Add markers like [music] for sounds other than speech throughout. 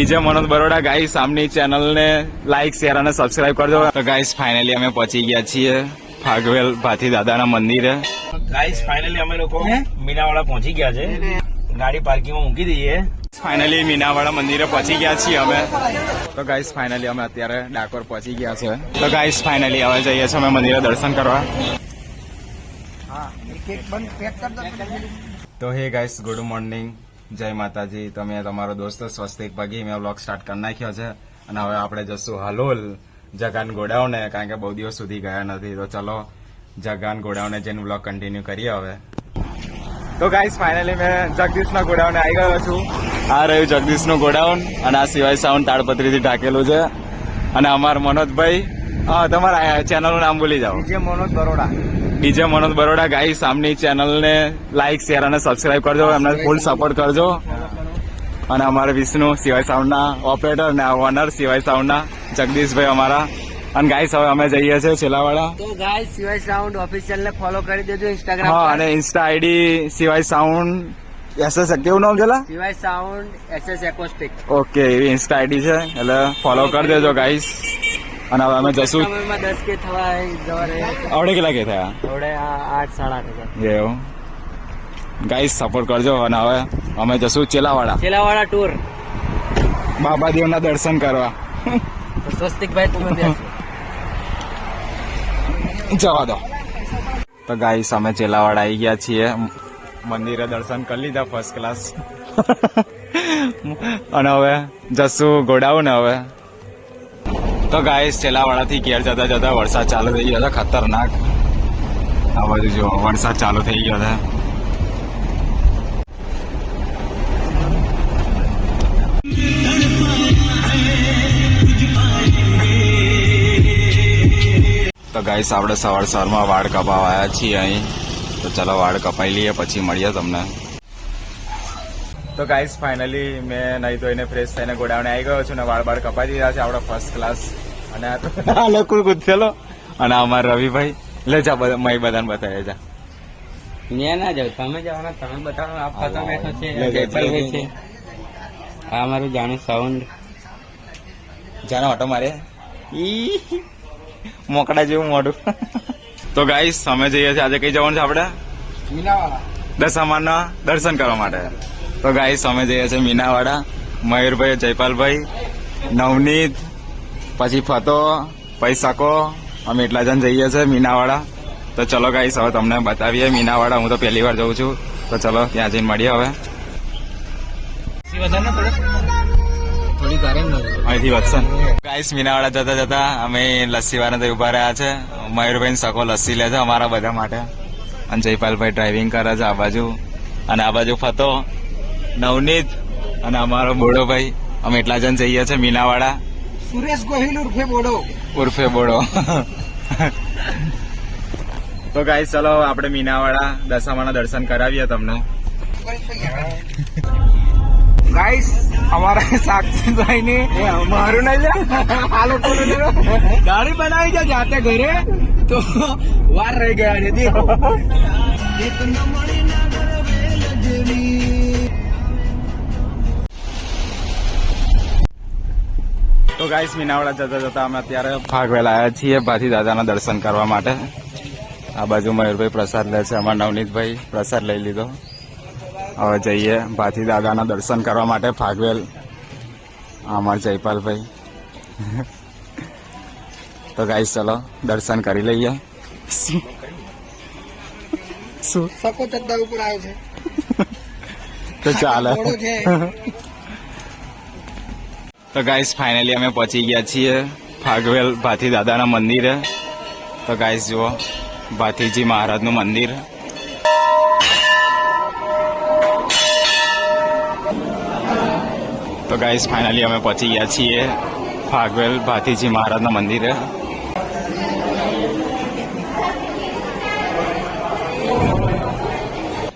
DJ Manoj Baroda guys આમની ચેનલને like share અને સબસ્ક્રાઇબ કરજો. તો ગાઈસ ફાઇનલી અમે પહોંચી ગયા છીએ ફાગવેલ ભાથી દાદાના મંદિરે. ગાઈસ ફાઇનલી અમે લોકો મીનાવાડા પહોંચી ગયા છે. ગાડી પાર્કિંગમાં મૂકી દઈએ. ફાઇનલી મીનાવાડા મંદિરે પહોંચી ગયા છીએ અમે. તો ગાઈસ ફાઇનલી અમે અત્યારે ડાકોર પહોંચી ગયા છે. તો ગાઈસ ફાઇનલી હવે જઈએ છીએ અમે મંદિરે દર્શન કરવા. તો હે ગાઈસ ગુડ મોર્નિંગ જય માતાજી. તમે તમારો દોસ્ત સ્વસ્તિક પગી મેં બ્લોગ સ્ટાર્ટ કરી નાખ્યો છે. અને હવે આપણે જશું હલોલ જગાન ગોડાઉને, કારણ કે બહુ દિવસ સુધી ગયા નથી. તો ચલો, જગાન ગોડાઉને જઈને બ્લોગ કન્ટિન્યુ કરીએ હવે. તો ગાઈસ ફાઇનલી મેં જગદીશના ગોડાઉને આવી ગયો છું. આ રહ્યું જગદીશનું ગોડાઉન અને આ સિવાય સાઉન્ડ તાડપત્રીથી ઢાકેલું છે. અને અમાર મનોજભાઈ તમારા ચેનલનું નામ ભૂલી જાઓ. જે મનોજ બરોડા. ડીજે મનોજ બરોડા ગાઈસ આમની ચેનલને લાઈક શેર અને સબસ્ક્રાઇબ કરજો. એમને ફૂલ સપોર્ટ કરજો. અને અમારા વિષ્ણુ સિવાય સાઉન્ડના ઓપરેટર ને ઓનર સિવાય સાઉન્ડના જગદીશભાઈ અમારા. અને ગાઈસ હવે અમે જઈએ છીએ છેલ્લાવાળા. તો ગાઈસ સિવાય સાઉન્ડ ઓફિશિયલ ને ફોલો કરી દેજો ઇન્સ્ટાગ્રામ હા અને ઇન્સ્ટા આઈડી સિવાય સાઉન્ડ એસએસ કેવું નામ છેલા સિવાય સાઉન્ડ એસએસ એકોસ્ટિક ઓકે એવી ઇન્સ્ટા આઈડી છે. એટલે ફોલો કરી દેજો ગાઈસ અને હવે અમે જશું. દસ કે થવા આવડે કેટલા કે થયા? આ આઠ સાડા આઠ એવું. ગાઈસ સપોર્ટ કરજો અને હવે અમે જશું ચેલાવાડા. ચેલાવાડા ટૂર બાબા દેવના દર્શન કરવા. સ્વસ્તિકભાઈ તમે જવા દો. તો ગાઈસ અમે ચેલાવાડા આવી ગયા છીએ. મંદિરે દર્શન કરી લીધા ફર્સ્ટ ક્લાસ અને હવે જશું ગોડાઉન હવે. તો ગાઈસ ચેલાવાડાથી ઘેર જતા જતા વરસાદ ચાલુ થઈ ગયો છે ખતરનાક. આ બાજુ જો, વરસાદ ચાલુ થઈ ગયો હતા. તો ગાઈસ આપણે સવાર સવારમાં વાળ કપાવ આવ્યા છીએ અહીં. તો ચલો વાળ કપાઈ લઈએ, પછી મળીએ તમને. તો ગાઈસ ફાઇનલી મેં નહીં ધોઈને ફ્રેશ થઈને ગોડાઉને આવી ગયો છું ને વાળ બાળ કપાઈ દીધા છે આપણે ફર્સ્ટ ક્લાસ અને આ તો [laughs] લોકો ગુથેલો અને અમારા રવિભાઈ. લે જા બધા મય બધાને બતાવે જા. મેં ના જાઉં તમે જવાના તમે બતાવો આ ફતો બેઠો છે આ મારું જાણું સાઉન્ડ જાણે ઓટો મારે. ઈ મોકડા જેવું મોઢું. [laughs] તો ગાઈસ અમે જઈએ છીએ. આજે કઈ જવાનું છે આપણે દશામાના દર્શન કરવા માટે. તો ગાઈસ અમે જઈએ છીએ મીનાવાડા. મયુરભાઈ જયપાલભાઈ નવનીત પછી ફતો પૈસાકો અમે એટલા જણ જઈએ છીએ મીનાવાડા. તો ચલો ગાઈસ હવે તમને બતાવીએ. મીનાવાડા હું તો પહેલી વાર જઉં છું. તો ચલો ત્યાં જઈને મળીએ હવે. અહીંથી વધશે. ગાઈસ મીનાવાડા જતા જતા અમે લસ્સી વાળા તો ઊભા રહ્યા છે. મયુરભાઈ ને સકો લસ્સી લે છે અમારા બધા માટે. અને જયપાલભાઈ ડ્રાઇવિંગ કરે છે આ બાજુ. અને આ બાજુ ફતો. નવનીત અને અમારો બોડો ભાઈ. અમે એટલા જણ જઈએ છીએ મીનાવાડા. સુરેશ ગોહિલ ઉર્ફે બોડો. ઉર્ફે બોડો. તો ગાઈ ચલો આપણે મીનાવાડા દશામાના દર્શન કરાવીએ તમને. ગાઈસ અમારા સાક્ષીભાઈ ને મારું નહીં આ લોકો ગાડી બનાવી છે જાતે ઘરે. તો વાર રહી ગયા છે તો ગાઈસ મીનાવાડા જતા જતા અમે અત્યારે ફાગવેલ આવ્યા છીએ ભાથી દાદાના દર્શન કરવા માટે. આ બાજુ મયુરભાઈ પ્રસાદ લે છે અમારા નવનીતભાઈ પ્રસાદ લઈ લીધો. હવે જઈએ ભાથી દાદાના દર્શન કરવા માટે ફાગવેલ અમારા જયપાલભાઈ. તો ગાઈસ ચલો દર્શન કરી લઈએ. શું? સકો ઉપર આવે છે. તો ચાલે. તો ગાઈસ ફાઇનલી અમે પહોંચી ગયા છીએ ફાગવેલ ભાથી દાદાના મંદિરે. તો ગાઈસ જુઓ, ભાથીજી મહારાજનું મંદિર. તો ગાઈસ ફાઇનલી અમે પહોંચી ગયા છીએ ફાગવેલ ભાથીજી મહારાજના મંદિરે.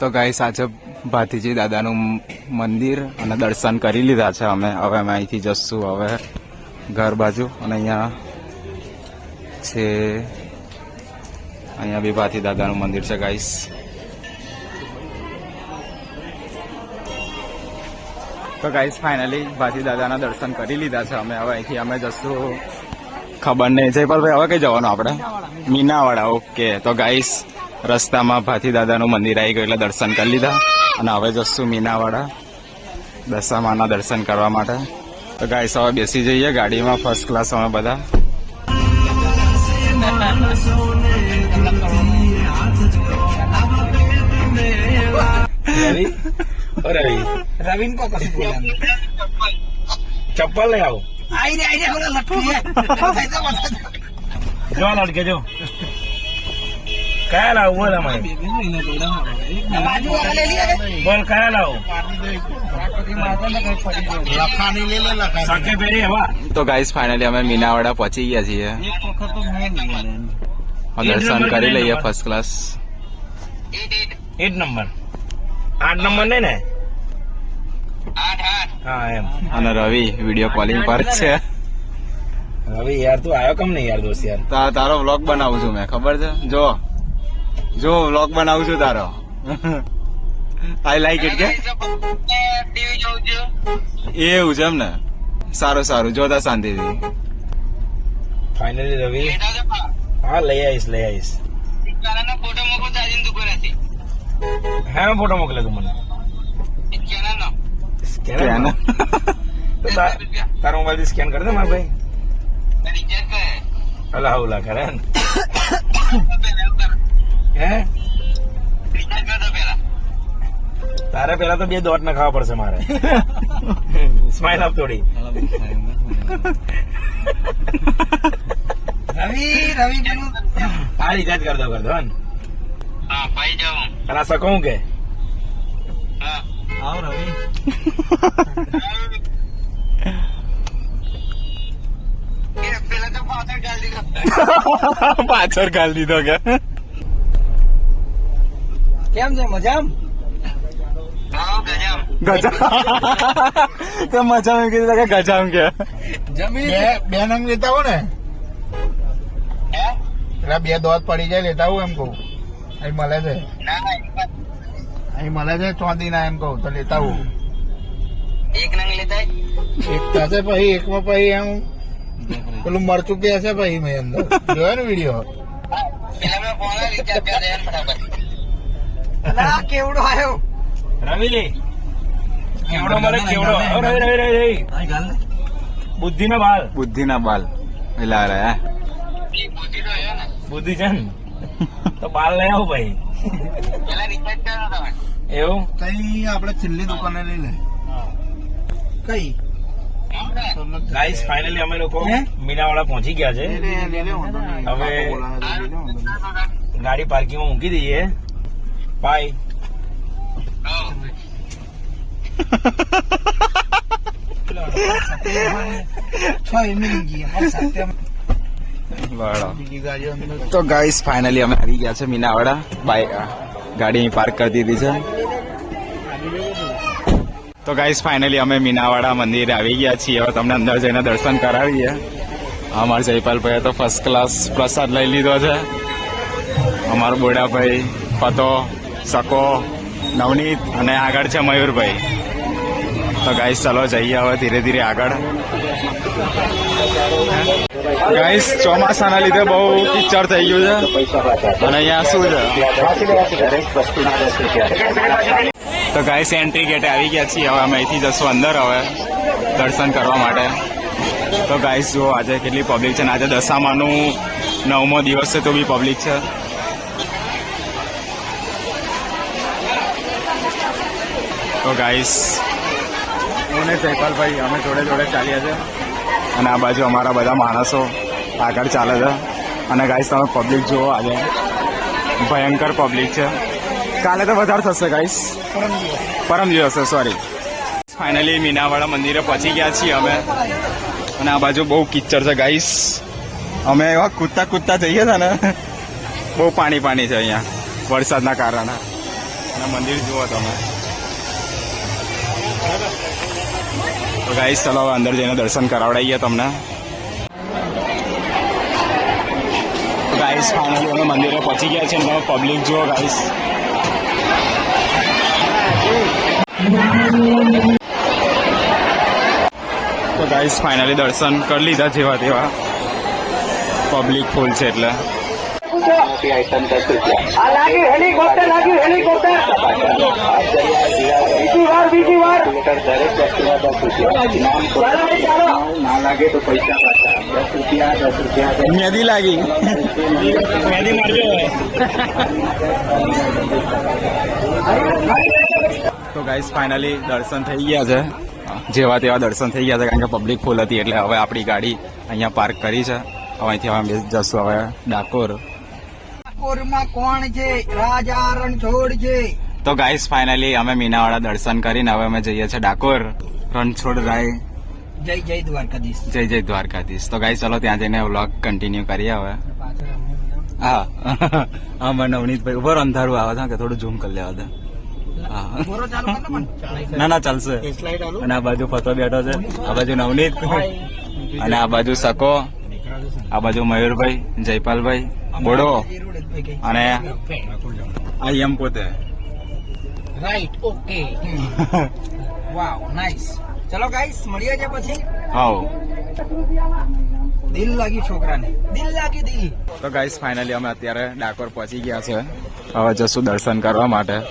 તો ગાઈસ આજે ભાતીજી દાદાનું મંદિર અને દર્શન કરી લીધા છે. અમે હવે અમે અહીંથી જશું. હવે ઘર બાજુ અને અહીંયા છે, અહીંયા બી ભાતી દાદાનું મંદિર છે ગાઈસ તો ગાઈસ ફાઇનલી ભાતી દાદાના દર્શન કરી લીધા છે. અમે હવે અહીંથી અમે જશું. ખબર નહીં. જયપાલભાઈ, હવે કઈ જવાનું આપણે? મીનાવાડા. ઓકે તો ગાઈસ રસ્તામાં ભાતી દાદાનું મંદિર આવી ગયું એટલે દર્શન કરી લીધા. અને હવે જશું મીનાવાડા દશામાના દર્શન કરવા માટે. તો ગાય સવારે બેસી જઈએ ગાડીમાં ફર્સ્ટ ક્લાસ અમે બધા. રવિન ચપ્પલ લઈ આવો. [laughs] જો લટકે જો. કયા લાવું બોલ અમારે બોલ કયા લાવું તો ગાઈસ ફાઇનલી અમે મીનાવાડા પહોંચી ગયા છીએ દર્શન કરી લઈએ ફર્સ્ટ ક્લાસ એટ નંબર આઠ નંબર નહીં ને હા એમ અને રવિ વીડિયો કોલિંગ પર છે રવિ યાર તું આવ્યો કેમ નહીં યાર દોસ્ત યાર તારો વ્લોગ બનાવું છું મેં ખબર છે જો જો વ્લોગ બનાવું છું તારો. આઈ લાઈક ઇટ કે એવું છે એમ ને? સારું સારું. જોતા શાંતિથી. ફાઇનલી રવિ હા લઈ આવીશ લઈ આવીશ. હા ફોટો મોકલે તું મને. Scanner scan. તો તારો મોબાઈલથી સ્કેન કરી દે મારા ભાઈ. અલા હવલા [coughs] [coughs] કરે. તારે પેલા તો બે દોટ નખાવા પડશે મારે. [laughs] સ્માઈલ આપ થોડી. રવિ રવિ પેલું રિચાર્જ કર દો કર દો હા પાઈ હું. કે? આવ રવિ. પાછળ કાલ [laughs] દીધો કે? કેમ છે? મજામ? ગજા તો મજા કીધું કે ગજામ કે. જમીન બે નંગ લેતા હો ને. પેલા બે દોત પડી જાય લેતા હું એમ કહું. અહીં મળે છે. અહીં મળે છે ચોંદી ના એમ કહું તો લેતા હું એક થશે પછી એકમાં પછી એમ પેલું મરચું કે હશે પછી મેં અંદર. જોયો ને વીડિયો? અલા કેવડો આવ્યો રવિ કેવડો મારે કેવડો? રવિ રવિ રવિ રવિ બુદ્ધિ ના બાલ. બુદ્ધિના બાલ. પેલા રહ્યા બુદ્ધિ છે ને? તો બાલ લઈ આવો ભાઈ. એવું? કઈ આપણે છેલ્લી દુકાને લઈ લે. કઈ? ગાઈસ ફાઇનલી અમે લોકો? મીનાવાડા પહોંચી ગયા છે. હવે ગાડી પાર્કિંગમાં મૂકી દઈએ. ગાડીઓ અંદર તો ગાઈસ ફાઇનલી અમે આવી ગયા છે મીનાવાડા. બાઈક ગાડી અહીં પાર્ક કરી દીધી છે. તો ગાઈસ ફાઇનલી અમે મીનાવાડા મંદિરે આવી ગયા છીએ. હવે તમને અંદર જઈને દર્શન કરાવીએ. અમારા જયપાલભાઈએ તો ફર્સ્ટ ક્લાસ પ્રસાદ લઈ લીધો છે. અમારો બોડાભાઈ પતો સકો નવનીત અને આગળ છે મયુરભાઈ. તો ગાઈસ ચલો જઈએ હવે ધીરે ધીરે આગળ. ગાઈસ ચોમાસાના લીધે બહુ કિચડ થઈ ગયું છે. અને અહીંયા શું છે? તો ગાઈસ એન્ટ્રી ગેટે આવી ગયા છીએ. હવે અમે અહીંથી જશું અંદર હવે, દર્શન કરવા માટે. તો ગાઈસ જુઓ, આજે કેટલી પબ્લિક છે અને આજે દશામાનું નવમો દિવસ છે, તો બી પબ્લિક છે. તો ગાઈસ હું ને જયપાલભાઈ અમે જોડે જોડે ચાલ્યા છે અને આ બાજુ અમારા બધા માણસો આગળ ચાલે છે. અને ગાઈસ તમે પબ્લિક જુઓ આજે. ભયંકર પબ્લિક છે. કાલે તો વધારે થશે ગાઈસ પરમ હશે સોરી ફાઇનલી મીનાવાડા મંદિરે પહોંચી ગયા છીએ અમે. અને આ બાજુ બહુ કિચ્ચર છે ગાઈસ અમે એવા કૂદતા કૂદતા જઈએ છે ને બહુ પાણી પાણી છે અહીંયા વરસાદના કારણે. અને મંદિર જુઓ તમે. તો ગાઈસ ચલો અંદર જઈને દર્શન કરાવડાવીએ તમને. ગાઈસ ફાઇનલી અમે મંદિરે પહોંચી ગયા છીએ અને તમે પબ્લિક જુઓ ગાઈસ તો ગાઈસ ફાઇનલી દર્શન કરી લીધા જેવા તેવા. પબ્લિક ફૂલ છે એટલે. મેદી લાગી. મેદી મારજો તો ગાઈસ ફાઇનલી દર્શન થઈ ગયા છે. જેવા તેવા દર્શન થઈ ગયા છે કારણ કે પબ્લિક ફૂલ હતી એટલે હવે આપણી ગાડી અહીંયા પાર્ક કરી છે. હવે અહીંથી અમે જશું હવે ડાકોર. ડાકોરમાં કોણ છે? રાજા રણછોડ છે. તો ગાઈસ ફાઇનલી અમે મીનાવાળા દર્શન કરીને હવે અમે જઈએ છીએ ડાકોર. રણછોડ રાય. જય જય દ્વારકાધીશ. જય જય દ્વારકાધીશ. તો ગાઈસ ચલો ત્યાં જઈને વ્લોગ કન્ટિન્યુ કરીએ હવે. હા [laughs] હા. મને નવનીતભાઈ ઉપર અંધારું આવે છે કે થોડું ઝૂમ કરી લેવા દે. હા. બોરો ચાલુ કર ને પણ ના ના ચાલશે. અને આ બાજુ ફતો બેઠો છે. આ બાજુ નવનીત. અને આ બાજુ સકો. આ બાજુ મયુરભાઈ જયપાલભાઈ. બોડો અને આ એમ પોતે. રાઈટ ઓકે વાવ નાઈસ ચલો ગાઈસ મળીએ છે પછી. હાઉ. દિલ લાગી છોકરાને. દિલ લાગી દિલ. તો ગાઈસ ફાઇનલી અમે અત્યારે ડાકોર પહોંચી ગયા છે. હવે જશું દર્શન કરવા માટે.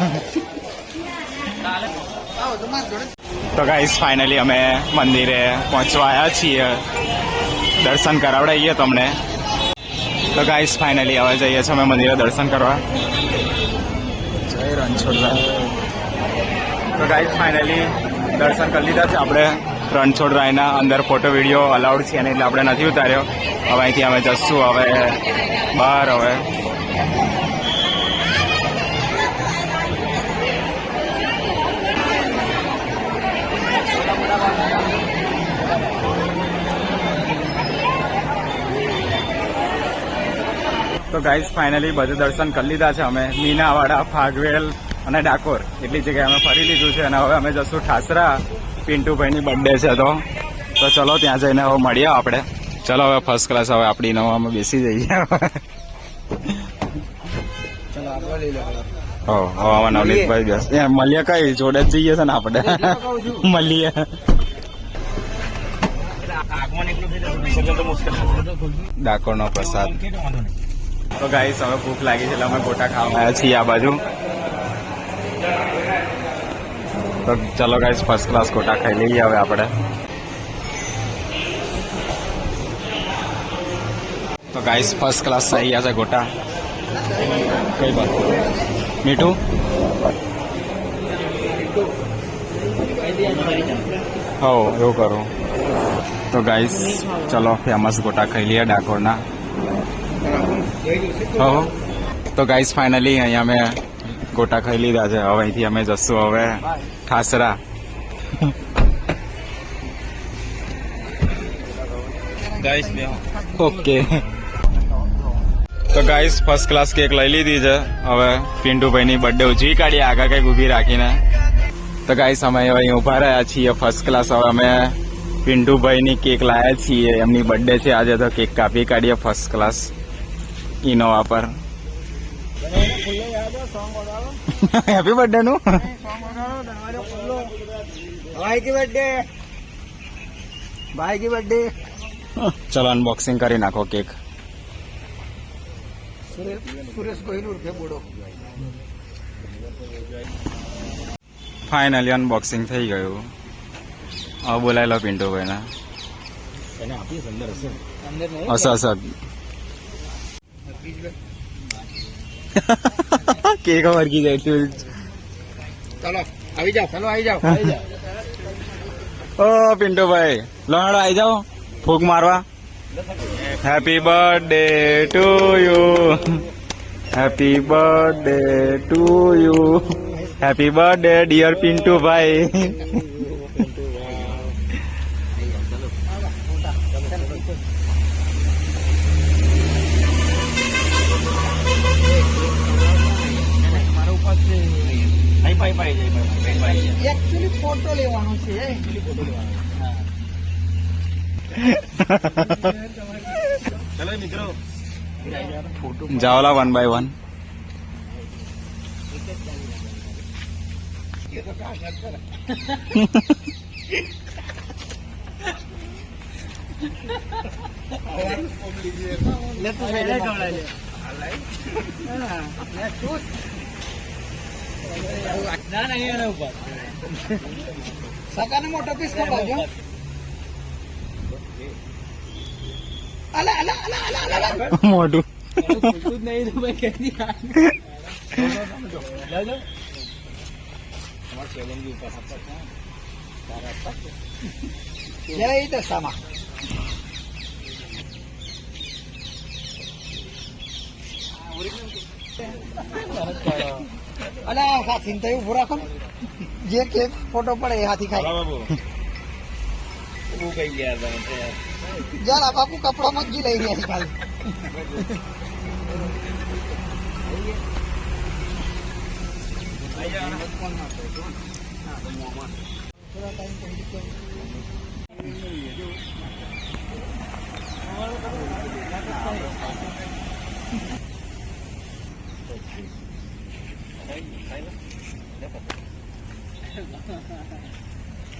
[laughs] તો ગાઈસ ફાઇનલી અમે મંદિરે પહોંચવા આવ્યા છીએ. દર્શન કરાવડાવીએ તમને. તો ગાઈસ ફાઇનલી હવે જઈએ છીએ અમે મંદિરે દર્શન કરવા. જય રણછોડરા તો ગાઈસ ફાઇનલી દર્શન કરી લીધા છે. આપણે રણછોડરાયના અંદર ફોટો વીડિયો અલાઉડ છે અને એટલે આપણે નથી ઉતાર્યો. હવે અહીંથી અમે જશું, હવે બહાર હવે. તો ગાઈઝ ફાઇનલી બધું દર્શન કરી લીધા છે અમે. મીનાવાડા ફાગવેલ અને ડાકોર. એટલી જગ્યાએ અમે ફરી લીધું છે અને હવે અમે જશું ઠાસરા. પિન્ટુભાઈની બર્થડે છે તો. તો ચલો ત્યાં જઈને હવે મળીએ આપણે. ચલો હવે ફર્સ્ટ ક્લાસ હવે આપણી નવામાં બેસી જઈએ. ચલો આગળ લઈ લો બેસ. મળીએ કઈ? જોડે જ જઈએ છે ને આપણે. મળીએ. ડાકોર ડાકોરનો પ્રસાદ. તો ગાઈસ હવે ભૂખ લાગી છે અમે ગોટા ખાવા આવ્યા છીએ આ બાજુ. તો ચલો ગાઈસ ફર્સ્ટ ક્લાસ ગોટા ખાઈ લઈએ હવે આપણે. તો ગાઈસ ફર્સ્ટ ક્લાસ થઈ ગયા છે ગોટા. કઈ બાત? મીઠું? હો એવું કરું. તો ગાઈસ ચલો ફેમસ ગોટા ખાઈ લઈએ ડાકોરના. તો ગાઈસ ફાઇનલી અહીંયા અમે ગોટા ખાઈ લીધા છે. હવે અહીંથી અમે જશું હવે ઠાસરા ઓકે તો ગાઈસ ફર્સ્ટ ક્લાસ કેક લઈ લીધી છે. હવે પિન્ટુભાઈની બર્થડે ઉજવી કાઢીએ આગળ કંઈક ઊભી રાખીને. તો ગાઈસ અમે હવે અહીં ઊભા રહ્યા છીએ ફર્સ્ટ ક્લાસ હવે અમે પિન્ટુભાઈની કેક લાયા છીએ. એમની બર્થડે છે. આજે તો કેક કાપી કાઢીએ ફર્સ્ટ ક્લાસ ઇનોવા પર. [laughs] હેપી બર્થડે નું. ભાઈ કી બર્થડે ભાઈ કી બર્થડે ચલો અનબોક્સિંગ કરી નાખો કેક સુરેશ સુરેશ કોહિનૂર છે બોડો ફાઇનલી અનબોક્સિંગ થઈ ગયું. હવે બોલાવી લો પિન્ટુભાઈને અંદર હશે અંદર નહીં હસ હસ કેક વર્ગી જાય તું ચલો આવી જાઓ ચલો આવી જાઓ આવી જાઓ. ઓ પિન્ટુભાઈ લહડો આવી જાઓ ફૂક મારવા. Happy birthday to you happy birthday to you happy birthday dear Pintubhai photo લેવાનો છે ફોટો લેવાનો મિત્રો જાઓલા વન બાય વન ના ના એના ઉપર. સકાને મોટો પીસ ખવડાવજો મોટું નહીં તો ભાઈ કહી જય દશામાં. અલા હાથી તો ઊભો રાખો ને. જે કેક ફોટો પડે એ હાથી ખાય. બાબુ કઈ ગયા હતા જરા બાપુ કપડામાં જ લઈ છે ખાલી.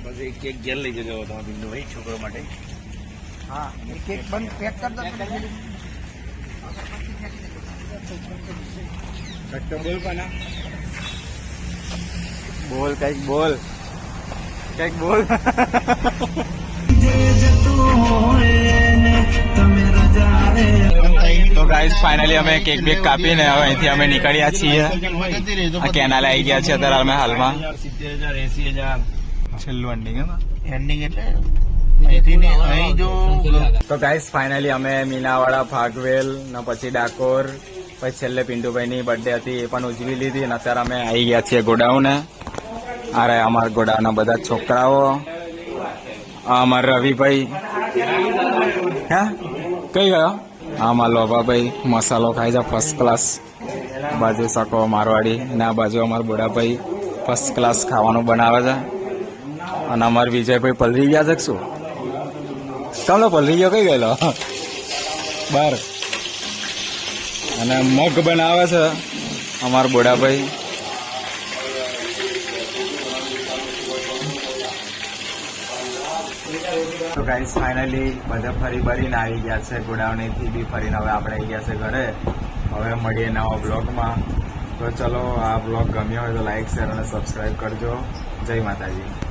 બસ એક કેક ઘેર લઈ જજો તમારા બિંદુ ભાઈ છોકરો માટે. હા એક કેક બંધ પેક કરી દો બોલ પાના. બોલ કંઈક બોલ. કંઈક બોલ. તો ગાઈસ ફાઇનલી અમે કેક બેક કાપીને હવે અહીંથી અમે નીકળ્યા છીએ. આ કેનાલે આવી ગયા છે અત્યારે અમે હાલમાં. છેલ્લું એન્ડિંગ એન્ડિંગ એટલે તો ગાઈસ ફાઇનલી અમે મીનાવાડા ફાગવેલ ને પછી ડાકોર પછી છેલ્લે પિન્ટુભાઈ ની બર્થડે હતી એ પણ ઉજવી લીધી અને અત્યારે અમે આવી ગયા છીએ ગોડાઉને. અરે અમારા ગોડાઉનના બધા છોકરાઓ અમારા રવિભાઈ. હે? કઈ ગયો? આ અમારા લોભાભાઈ મસાલો ખાય છે ફર્સ્ટ ક્લાસ બાજુ શકો મારવાડી અને આ બાજુ અમારા બોડાભાઈ ફર્સ્ટ ક્લાસ ખાવાનું બનાવે છે. અને અમારા વિજયભાઈ પલરી ગયા છે શું? કમલો પલરી ગયો, કઈ ગયેલો? બાર. અને મગ બનાવે છે અમારા બોડાભાઈ ગાઈસ ફાઇનલી બધા ફરી ભરીને આવી ગયા છે. ગોડાઉનેથી બી ફરીને હવે આપણે આવી ગયા છે ઘરે. હવે મળીએ નવા બ્લોગમાં તો ચલો, આ બ્લોગ ગમ્યો હોય તો લાઈક શેર અને સબસ્ક્રાઈબ કરજો. જય માતાજી.